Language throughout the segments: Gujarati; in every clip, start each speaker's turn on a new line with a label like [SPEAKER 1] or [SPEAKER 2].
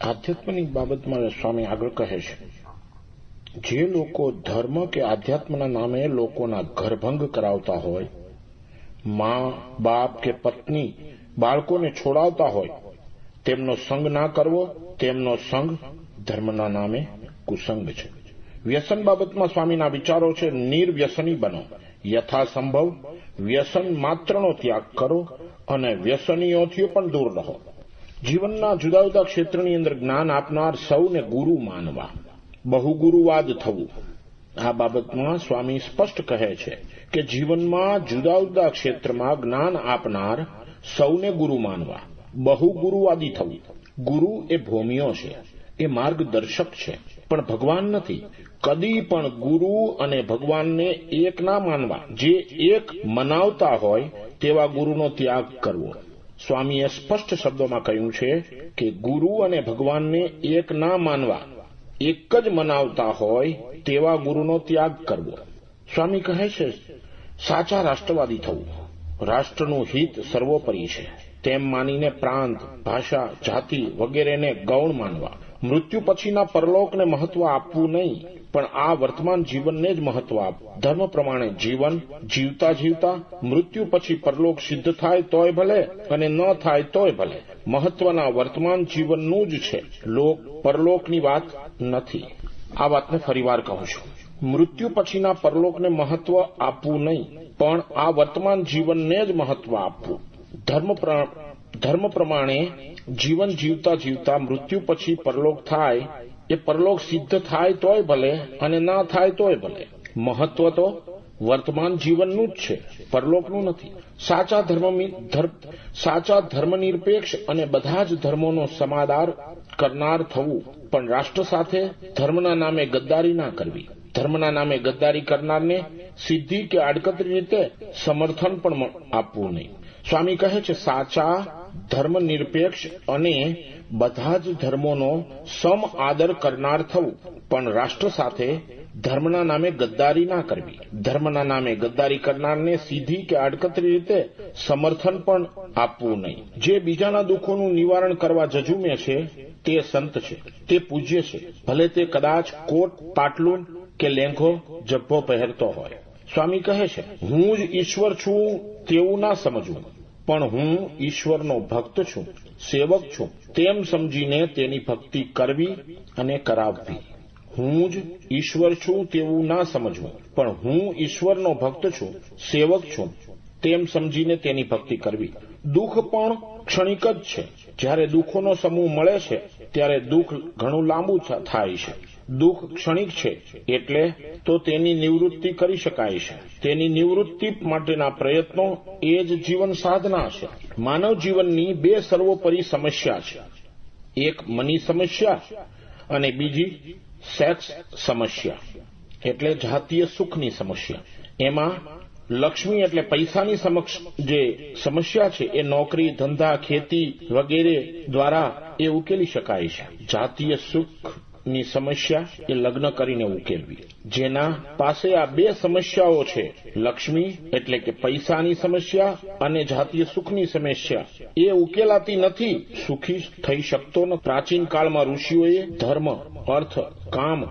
[SPEAKER 1] આધ્યાત્મની બાબતમાં સ્વામી આગળ કહે છે, જે લોકો ધર્મ કે આધ્યાત્મના નામે લોકોના ઘરભંગ કરાવતા હોય, મા, બાપ કે પત્ની બાળકોને છોડાવતા હોય, તેમનો સંગ ના કરવો, તેમનો સંગ ધર્મના નામે કુસંગ છે. વ્યસન બાબતમાં સ્વામીના વિચારો છે, નિર્વ્યસની બનો. યથાસંભવ વ્યસન માત્રનો ત્યાગ કરો અને વ્યસનીઓથી પણ દૂર રહો. જીવનના જુદા જુદા ક્ષેત્રની અંદર જ્ઞાન આપનાર સૌને ગુરુ માનવા. બહુગુરુવાદ થવું. આ બાબતમાં સ્વામી સ્પષ્ટ કહે છે કે જીવનમાં જુદા જુદા ક્ષેત્રમાં જ્ઞાન આપનાર સૌને ગુરુ માનવા. બહુગુરુવાદી થવું. ગુરુ એ ભૂમિઓ છે. એ માર્ગદર્શક છે. પણ ભગવાન નથી. કદી પણ ગુરુ અને ભગવાનને એક ના માનવા. જે એક મનાવતા હોય તેવા ગુરુનો ત્યાગ કરવો. સ્વામીએ સ્પષ્ટ શબ્દોમાં કહ્યું છે કે ગુરુ અને ભગવાનને એક ના માનવા, એક જ મનાવતા હોય તેવા ગુરુનો ત્યાગ કરવો. સ્વામી કહે છે, સાચા રાષ્ટ્રવાદી થવું રાષ્ટ્રનું હિત સર્વોપરી છે. તેમ માનીને પ્રાંત, ભાષા, જાતિ વગેરેને ગૌણ માનવા. મૃત્યુ પછીના પરલોકને મહત્વ આપવું નહીં, પણ આ વર્તમાન જીવનને જ મહત્વ આપવું ધર્મ પ્રમાણે જીવન, જીવતા જીવતા, મૃત્યુ પછી પરલોક સિદ્ધ થાય તોય ભલે અને ન થાય તોય ભલે. મહત્વના વર્તમાન જીવનનું જ છે. લોક, પરલોકની વાત નથી. આ વાતને ફરીવાર કહું છું. મૃત્યુ પછીના પરલોકને મહત્વ આપવું નહીં, પણ આ વર્તમાન જીવનને જ મહત્વ આપવું. ધર્મ ધર્મ પ્રમાણે જીવન જીવતા જીવતા મૃત્યુ પછી પરલોક થાય, એ પરલોક સિદ્ધ થાય તોય ભલે અને ના થાય તોય ભલે. મહત્વ તો વર્તમાન જીવનનું જ છે, પરલોકનું નથી. સાચા ધર્મ, સાચા ધર્મનિરપેક્ષ અને બધા જ ધર્મોનો સમાદાર કરનાર થવું. પણ રાષ્ટ્ર સાથે ધર્મના નામે ગદ્દારી ના કરવી. ધર્મના નામે ગદ્દારી કરનારને સિદ્ધિ કે આડકતરી રીતે સમર્થન પણ આપવું નહીં. સ્વામી કહે છે, સાચા ધર્મનિરપેક્ષ અને બધા જ ધર્મોનો સમ આદર કરનાર થવું. પણ રાષ્ટ્ર સાથે ધર્મના નામે ગદ્દારી ના કરવી. ધર્મના નામે ગદ્દારી કરનારને સીધી કે આડકતરી રીતે સમર્થન પણ આપવું નહીં. જે બીજાના દુઃખોનું નિવારણ કરવા જજુમે છે, તે સંત છે, તે પૂજ્ય છે. ભલે તે કદાચ કોટ, પાટલું કે લેંઘો જબ્બો પહેરતો હોય. સ્વામી કહે છે, હું જ ઈશ્વર છું, તેવું ના સમજવું. પણ હું ઈશ્વરનો ભક્ત છું, સેવક છું. તેમ સમજીને તેની ભક્તિ કરવી અને કરાવવી. હું જ ઈશ્વર છું તેવું ના સમજવું. પણ હું ઈશ્વરનો ભક્ત છું, સેવક છું. તેમ સમજીને તેની ભક્તિ કરવી. દુઃખ પણ ક્ષણિક જ છે. જ્યારે દુઃખોનો સમૂહ મળે છે, ત્યારે દુઃખ ઘણું લાંબુ થાય છે. દુઃખ ક્ષણિક છે, એટલે તો તેની નિવૃત્તિ કરી શકાય છે. તેની નિવૃત્તિ માટેના પ્રયત્નો એ જ જીવન સાધના છે. માનવ જીવનની બે સર્વોપરી સમસ્યા છે. એક મની સમસ્યા અને બીજી સેક્સ સમસ્યા, એટલે જાતીય સુખની સમસ્યા. એમાં લક્ષ્મી એટલે પૈસાની સમક્ષ જે સમસ્યા છે, એ નોકરી, ધંધા, ખેતી વગેરે દ્વારા એ ઉકેલી શકાય છે. જાતીય સુખ ની સમસ્યા એ લગ્ન કરીને ઉકેલવી. જેના પાસે આ બે સમસ્યાઓ છે. લક્ષ્મી એટલે કે પૈસાની સમસ્યા અને જાતીય સુખની સમસ્યા. એ ઉકેલાતી નથી. સુખી થઈ શકતો ન પ્રાચીન કાળમાં ઋષિઓએ ધર્મ, અર્થ, કામ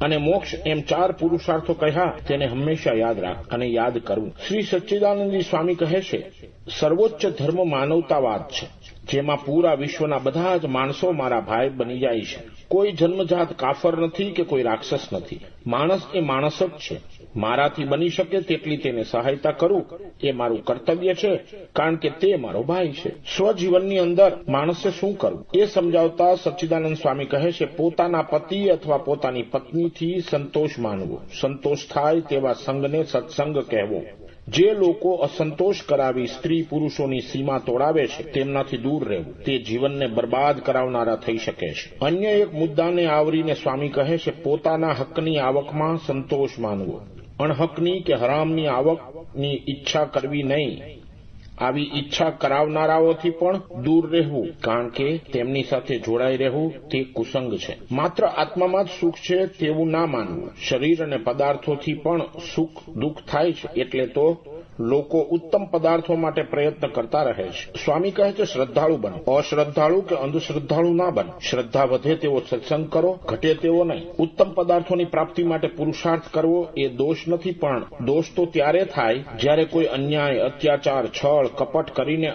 [SPEAKER 1] અને મોક્ષ એમ ચાર પુરુષાર્થો કહ્યા તેને હંમેશા યાદ રાખ અને યાદ કરવું શ્રી સચ્ચિદાનંદજી સ્વામી કહે છે, સર્વોચ્ચ ધર્મ માનવતાવાદ છે. જેમાં પૂરા વિશ્વના બધા જ માણસો મારા ભાઈ બની જાય છે. કોઈ જન્મજાત કાફર નથી કે કોઈ રાક્ષસ નથી. માણસ એ માણસ જ છે. મારાથી બની શકે તેટલી તેને સહાયતા કરું, એ મારું કર્તવ્ય છે, કારણ કે તે મારો ભાઈ છે. સ્વજીવનની અંદર માણસે શું કરવું? એ સમજાવતા સચ્ચિદાનંદ સ્વામી કહે છે, પોતાના પતિ અથવા પોતાની પત્નીથી સંતોષ માનવો. સંતોષ થાય તેવા સંઘને સત્સંગ કહેવો. જે લોકો અસંતોષ કરાવી સ્ત્રી પુરુષોની સીમા તોડાવે છે, તેમનાથી દૂર રહેવું. તે જીવનને બરબાદ કરાવનારા થઈ શકે છે. અન્ય એક મુદ્દાને આવરીને સ્વામી કહે છે, પોતાના હકની આવકમાં સંતોષ માનવો. અણહકની કે હરામની આવકની ઈચ્છા કરવી નહીં. આવી ઈચ્છા કરાવનારાઓથી પણ દૂર રહેવું, કારણ કે તેમની સાથે જોડાઈ રહેવું તે કુસંગ છે. માત્ર આત્મામાં જ સુખ છે તેવું ના માનવું. શરીર અને પદાર્થોથી પણ સુખ દુઃખ થાય છે, એટલે તો લોકો ઉત્તમ પદાર્થો માટે પ્રયત્ન કરતા રહે છે. સ્વામી કહે છે શ્રદ્ધાળુ બનો. અશ્રદ્ધાળુ કે અંધશ્રદ્ધાળુ ના બનો. શ્રદ્ધા વધે તેવો સત્સંગ કરો, ઘટે તેવો નહીં. ઉત્તમ પદાર્થોની પ્રાપ્તિ માટે પુરુષાર્થ કરવો એ દોષ નથી, પણ દોષ તો ત્યારે થાય જ્યારે કોઈ અન્યાય, અત્યાચાર, છળ, કપટ કરીને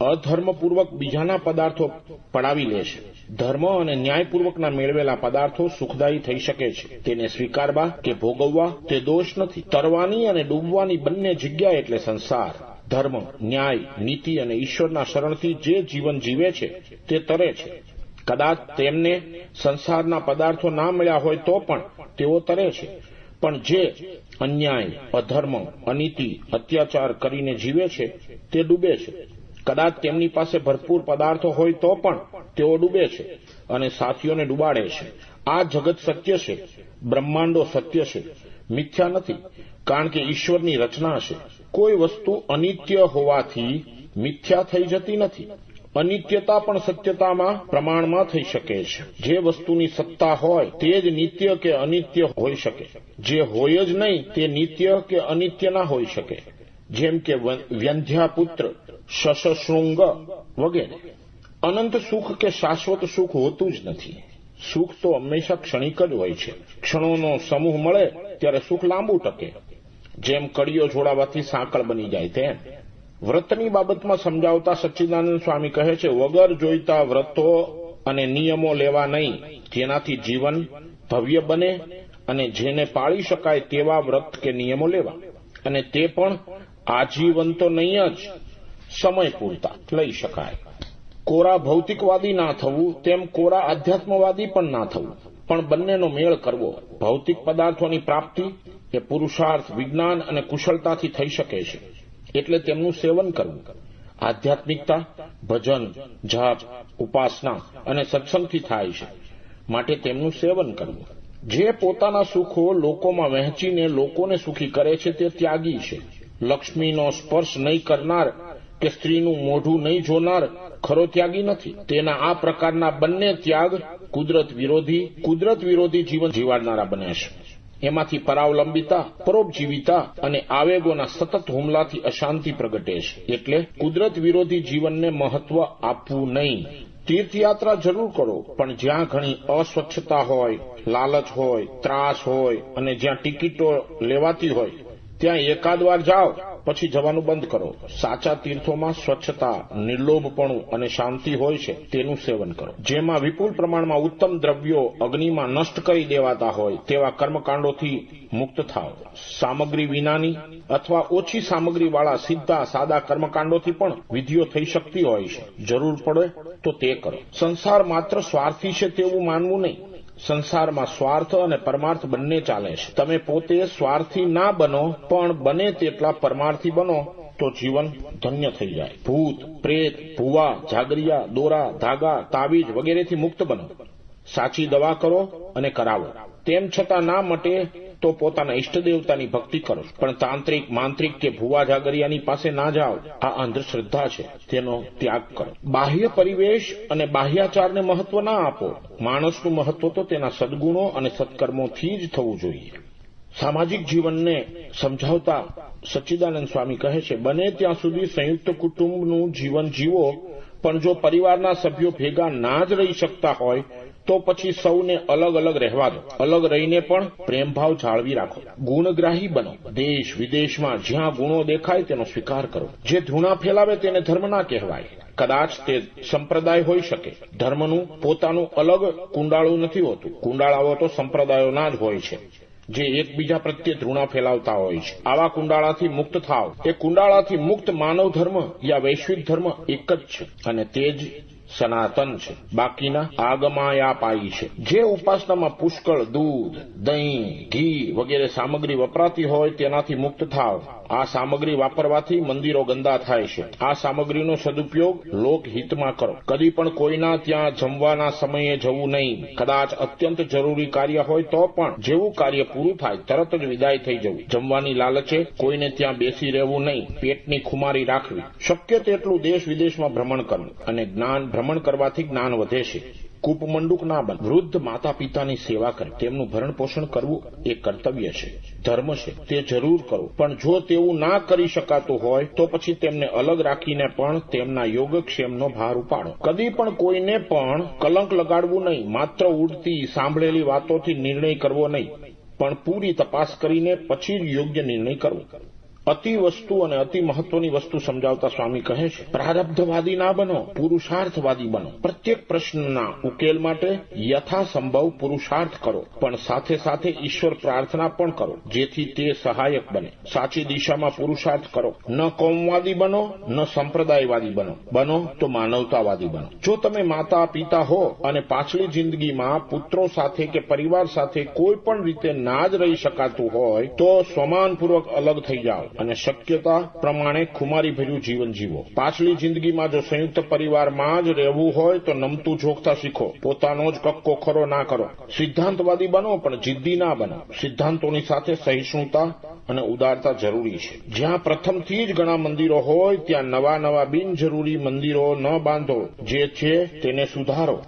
[SPEAKER 1] અધર્મપૂર્વક બીજાના પદાર્થો પડાવી લે છે. ધર્મ અને ન્યાયપૂર્વકના મેળવેલા પદાર્થો સુખદાયી થઈ શકે છે. તેને સ્વીકારવા કે ભોગવવા તે દોષ નથી. તરવાની અને ડૂબવાની બંને જગ્યા એટલે સંસાર. ધર્મ, ન્યાય, નીતિ અને ઈશ્વરના શરણથી જે જીવન જીવે છે, તે તરે છે. કદાચ તેમને સંસારના પદાર્થો ના મળ્યા હોય તો પણ તેઓ તરે છે. પણ જે અન્યાય, અધર્મ, અનીતિ, અત્યાચાર કરીને જીવે છે, તે ડૂબે છે. કદાચ તેમની પાસે ભરપૂર પદાર્થો હોય તો પણ તેઓ ડૂબે છે અને સાથીઓને ડૂબાડે છે. આ જગત સત્ય છે, બ્રહ્માંડો સત્ય છે. મિથ્યા નથી, કારણ કે ઈશ્વરની રચના છે. કોઈ વસ્તુ અનિત્ય હોવાથી મિથ્યા થઈ જતી નથી. અનિત્યતા પણ સત્યતામાં, પ્રમાણમાં થઈ શકે છે. જે વસ્તુની સત્તા હોય તે જ નિત્ય કે અનિત્ય હોઈ શકે. જે હોય જ નહીં તે નિત્ય કે અનિત્ય ના હોઈ શકે. જેમ કે વ્યંધ્યાપુત્ર, શશશૃંગ વગેરે. અનંત સુખ કે શાશ્વત સુખ હોતું જ નથી. સુખ તો હંમેશા ક્ષણિક જ હોય છે. ક્ષણોનો સમૂહ મળે ત્યારે સુખ લાંબુ ટકે. જેમ કડીઓ જોડાવાથી સાંકળ બની જાય તેમ. વ્રતની બાબતમાં સમજાવતા સચ્ચિદાનંદ સ્વામી કહે છે, વગર જોઈતા વ્રતો અને નિયમો લેવા નહીં. જેનાથી જીવન ભવ્ય બને અને જેને પાળી શકાય તેવા વ્રત કે નિયમો લેવા. અને તે પણ આજીવન તો નહીં જ સમય પૂરતા, લઈ શકાય. કોરા ભૌતિકવાદી ના થવું, તેમ કોરા આધ્યાત્મવાદી પણ ના થવું. પણ બંનેનો મેળ કરવો, ભૌતિક પદાર્થોની પ્રાપ્તિ એ પુરુષાર્થ, વિજ્ઞાન અને કુશળતાથી થઈ શકે છે. એટલે તેમનું સેવન કરવું. આધ્યાત્મિકતા, ભજન, જાપ, ઉપાસના અને સત્સંગથી થાય છે. માટે તેમનું સેવન કરવું. જે પોતાના સુખો લોકોમાં વહેંચીને લોકોને સુખી કરે છે તે ત્યાગી છે. લક્ષ્મીનો સ્પર્શ નહીં કરનાર કે સ્ત્રીનું મોઢું નહીં જોનાર ખરો ત્યાગી નથી. તેના આ પ્રકારના બંને ત્યાગ કુદરત વિરોધી કુદરત વિરોધી જીવન જીવાડનારા બને છે. એમાંથી પરાવલંબિતા, પરોપજીવિતા અને આવેગોના સતત હુમલાથી અશાંતિ પ્રગટે છે. એટલે કુદરત વિરોધી જીવનને મહત્વ આપવું નહીં. તીર્થયાત્રા જરૂર કરો, પણ જ્યાં ઘણી અસ્વચ્છતા હોય, લાલચ હોય, ત્રાસ હોય અને જ્યાં ટિકિટો લેવાતી હોય ત્યાં એકાદ વાર જાઓ, પછી જવાનું બંધ કરો. સાચા તીર્થોમાં સ્વચ્છતા, નિર્લોભપણું અને શાંતિ હોય છે તેનું સેવન કરો. જેમાં વિપુલ પ્રમાણમાં ઉત્તમ દ્રવ્યો અગ્નિમાં નષ્ટ કરી દેવાતા હોય, તેવા કર્મકાંડોથી મુક્ત થાવ સામગ્રી વિનાની અથવા ઓછી સામગ્રીવાળા સીધા સાદા કર્મકાંડોથી પણ વિધિઓ થઈ શકતી હોય છે. જરૂર પડે તો તે કરો. સંસાર માત્ર સ્વાર્થી છે તેવું માનવું નહીં. સંસારમાં સ્વાર્થ અને પરમાર્થ બંને ચાલે છે. તમે પોતે સ્વાર્થી ના બનો, પણ બને તેટલા પરમાર્થી બનો, તો જીવન ધન્ય થઈ જાય. ભૂત, પ્રેત, ભુવા, જાગરિયા, દોરા, ધાગા, તાવીજ વગેરેથી મુક્ત બનો. સાચી દવા કરો અને કરાવો. તેમ છતાં ના મટે તો પોતાના ઈષ્ટદેવતાની ભક્તિ કરો. પણ તાંત્રિક, માંત્રિક કે ભુવા જાગરિયાની પાસે ના જાઓ. આ અંધશ્રદ્ધા છે. તેનો ત્યાગ કરો. બાહ્ય પરિવેશ અને બાહ્યાચારને મહત્વ ના આપો. માણસનું મહત્વ તો તેના સદગુણો અને સત્કર્મોથી જ થવું જોઈએ. સામાજિક જીવનને સમજાવતા સચ્ચિદાનંદ સ્વામી કહે છે, બને ત્યાં સુધી સંયુક્ત કુટુંબનું જીવન જીવો, પણ જો પરિવારના સભ્યો ભેગા ના જ રહી શકતા હોય તો પછી સૌને અલગ અલગ રહેવા દો. અલગ રહીને પણ પ્રેમભાવ જાળવી રાખો. ગુણગ્રાહી બનો. દેશ વિદેશમાં જ્યાં ગુણો દેખાય તેનો સ્વીકાર કરો. જે ધૂણા ફેલાવે તેને ધર્મ ના કહેવાય. કદાચ તે સંપ્રદાય હોઈ શકે. ધર્મનું પોતાનું અલગ કુંડાળું નથી હોતું. કુંડાળાઓ તો સંપ્રદાયોના જ હોય છે. જે એકબીજા પ્રત્યે ધૃણા ફેલાવતા હોય છે. આવા કુંડાળાથી મુક્ત થાવ એ કુંડાળાથી મુક્ત માનવ ધર્મ યા વૈશ્વિક ધર્મ એક જ છે. અને તે જ સનાતન છે. બાકીના આગમાયા છે. જે ઉપાસનામાં પુષ્કળ દૂધ, દહીં, ઘી વગેરે સામગ્રી વપરાતી હોય તેનાથી મુક્ત થાવ. આ સામગ્રી વાપરવાથી મંદિરો ગંદા થાય છે. આ સામગ્રીનો સદુપયોગ લોકહિતમાં કરો. કદી પણ કોઈના ત્યાં જમવાના સમયે જવું નહીં. કદાચ અત્યંત જરૂરી કાર્ય હોય તો પણ જેવું કાર્ય પૂરું થાય, તરત જ વિદાય થઈ જવું. જમવાની લાલચે કોઈને ત્યાં બેસી રહેવું નહીં. પેટની ખુમારી રાખવી. શક્ય તેટલું દેશ વિદેશમાં ભ્રમણ કરવું. અને જ્ઞાન ભ્રમણ કરવાથી જ્ઞાન વધે છે. કૂપમંડુક ના બન વૃદ્ધ માતા પિતાની સેવા કરે. તેમનું ભરણ પોષણ કરવું એ કર્તવ્ય છે. ધર્મ છે. તે જરૂર કરો. પણ જો તેવું ના કરી શકાતું હોય, તો પછી તેમને અલગ રાખીને પણ તેમના યોગક્ષેમનો ભાર ઉપાડો. કદી પણ કોઈને પણ કલંક લગાડવું નહીં. માત્ર ઉડતી સાંભળેલી વાતોથી નિર્ણય કરવો નહીં. પણ પૂરી તપાસ કરીને પછી જ યોગ્ય નિર્ણય કરવો. અતિ વસ્તુ અને અતિ મહત્વની વસ્તુ સમજાવતા સ્વામી કહે છે, પ્રારબ્ધવાદી ના બનો, પુરુષાર્થવાદી બનો. પ્રત્યેક પ્રશ્નના ઉકેલ માટે યથાસંભવ પુરુષાર્થ કરો, પણ સાથે સાથે ઈશ્વર પ્રાર્થના પણ કરો, જેથી તે સહાયક બને. સાચી દિશામાં પુરુષાર્થ કરો. ન કોમવાદી બનો, ન સંપ્રદાયવાદી બનો. બનો તો માનવતાવાદી બનો. જો તમે માતા, પિતા હો અને પાછલી જિંદગીમાં પુત્રો સાથે કે પરિવાર સાથે કોઈ પણ રીતે ના જ રહી શકાતું હોય, તો સ્વમાનપૂર્વક અલગ થઈ જાઓ. અને શક્યતા પ્રમાણે ખુમારી ભર્યું જીવન જીવો. પાછલી જિંદગીમાં જો સંયુક્ત પરિવારમાં જ રહેવું હોય તો નમતું જોખતા શીખો. પોતાનો જ કક્કો ખરો ના કરો. સિદ્ધાંતવાદી બનો, પણ જિદ્દી ના બનો. સિદ્ધાંતોની સાથે સહિષ્ણુતા અને ઉદારતા જરૂરી છે. જ્યાં પ્રથમથી જ ઘણા મંદિરો હોય, ત્યાં નવા નવા બિનજરૂરી મંદિરો ન બાંધો. જે છે તેને સુધારો.